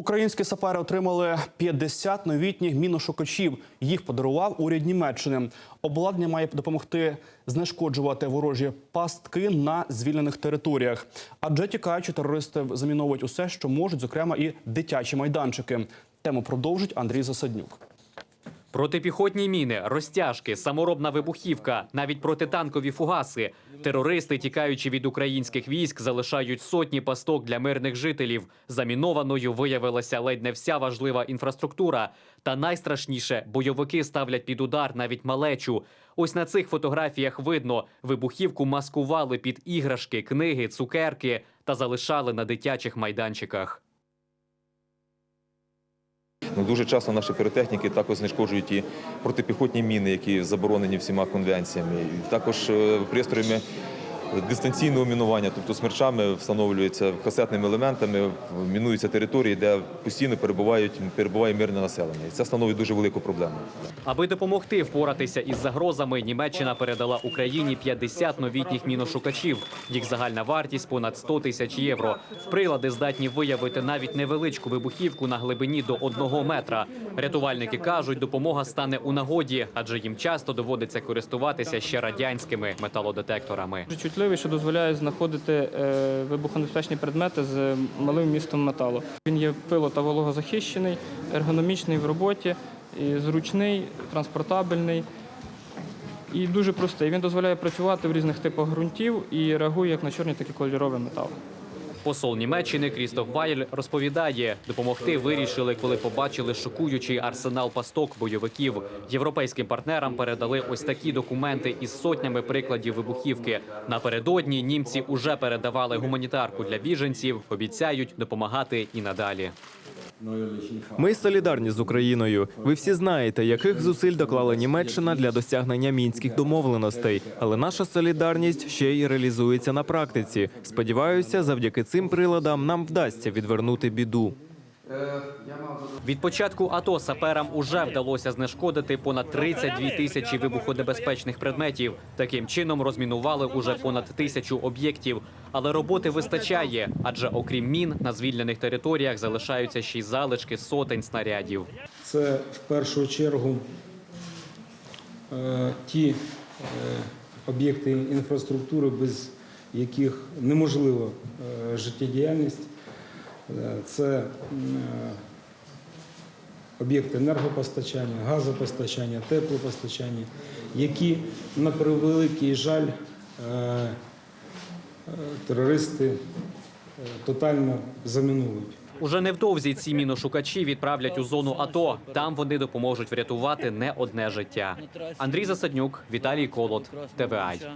Українські сапери отримали 50 новітніх міношукачів. Їх подарував уряд Німеччини. Обладнання має допомогти знешкоджувати ворожі пастки на звільнених територіях. Адже тікаючи терористи заміновують усе, що можуть, зокрема і дитячі майданчики. Тему продовжить Андрій Засаднюк. Протипіхотні міни, розтяжки, саморобна вибухівка, навіть протитанкові фугаси. Терористи, тікаючи від українських військ, залишають сотні пасток для мирних жителів. Замінованою виявилася ледь не вся важлива інфраструктура. Та найстрашніше бойовики ставлять під удар навіть малечу. Ось на цих фотографіях видно, вибухівку маскували під іграшки, книги, цукерки та залишали на дитячих майданчиках. Ну, дуже часто наші піротехніки також знешкоджують і протипіхотні міни, які заборонені всіма конвенціями. І також е, пристроями дистанційного мінування, тобто смерчами встановлюються касетними елементами, мінуються території, де постійно перебувають перебуває мирне населення. І це становить дуже велику проблему. Аби допомогти впоратися із загрозами, Німеччина передала Україні 50 новітніх міношукачів. Їх загальна вартість понад 100 тисяч євро. Прилади здатні виявити навіть невеличку вибухівку на глибині до одного метра. Рятувальники кажуть, допомога стане у нагоді, адже їм часто доводиться користуватися ще радянськими металодетекторами. Чутливий, що дозволяє знаходити е, вибухонебезпечні предмети з малим містом металу. Він є пило та вологозахищений, ергономічний в роботі, зручний, транспортабельний і дуже простий. Він дозволяє працювати в різних типах ґрунтів і реагує як на чорний, так і кольоровий метал. Посол Німеччини Крістоф Вайль розповідає, допомогти вирішили, коли побачили шокуючий арсенал пасток бойовиків. Європейським партнерам передали ось такі документи із сотнями прикладів вибухівки. Напередодні німці уже передавали гуманітарку для біженців. Обіцяють допомагати і надалі. Ми солідарні з Україною. Ви всі знаєте, яких зусиль доклала Німеччина для досягнення мінських домовленостей. Але наша солідарність ще й реалізується на практиці. Сподіваюся, завдяки цим приладам нам вдасться відвернути біду. Від початку АТО саперам уже вдалося знешкодити понад 32 тисячі вибухонебезпечних предметів. Таким чином розмінували уже понад тисячу об'єктів. Але роботи вистачає, адже окрім мін на звільнених територіях залишаються ще й залишки сотень снарядів. Це в першу чергу е, ті е, об'єкти інфраструктури, без яких неможлива е, життєдіяльність. Е, Це е, об'єкти енергопостачання, газопостачання, теплопостачання, які, на превеликий жаль, е, терористи тотально замінують. Уже невдовзі ці міношукачі відправлять у зону АТО. Там вони допоможуть врятувати не одне життя. Андрій Засаднюк, Віталій Колот, ТВА.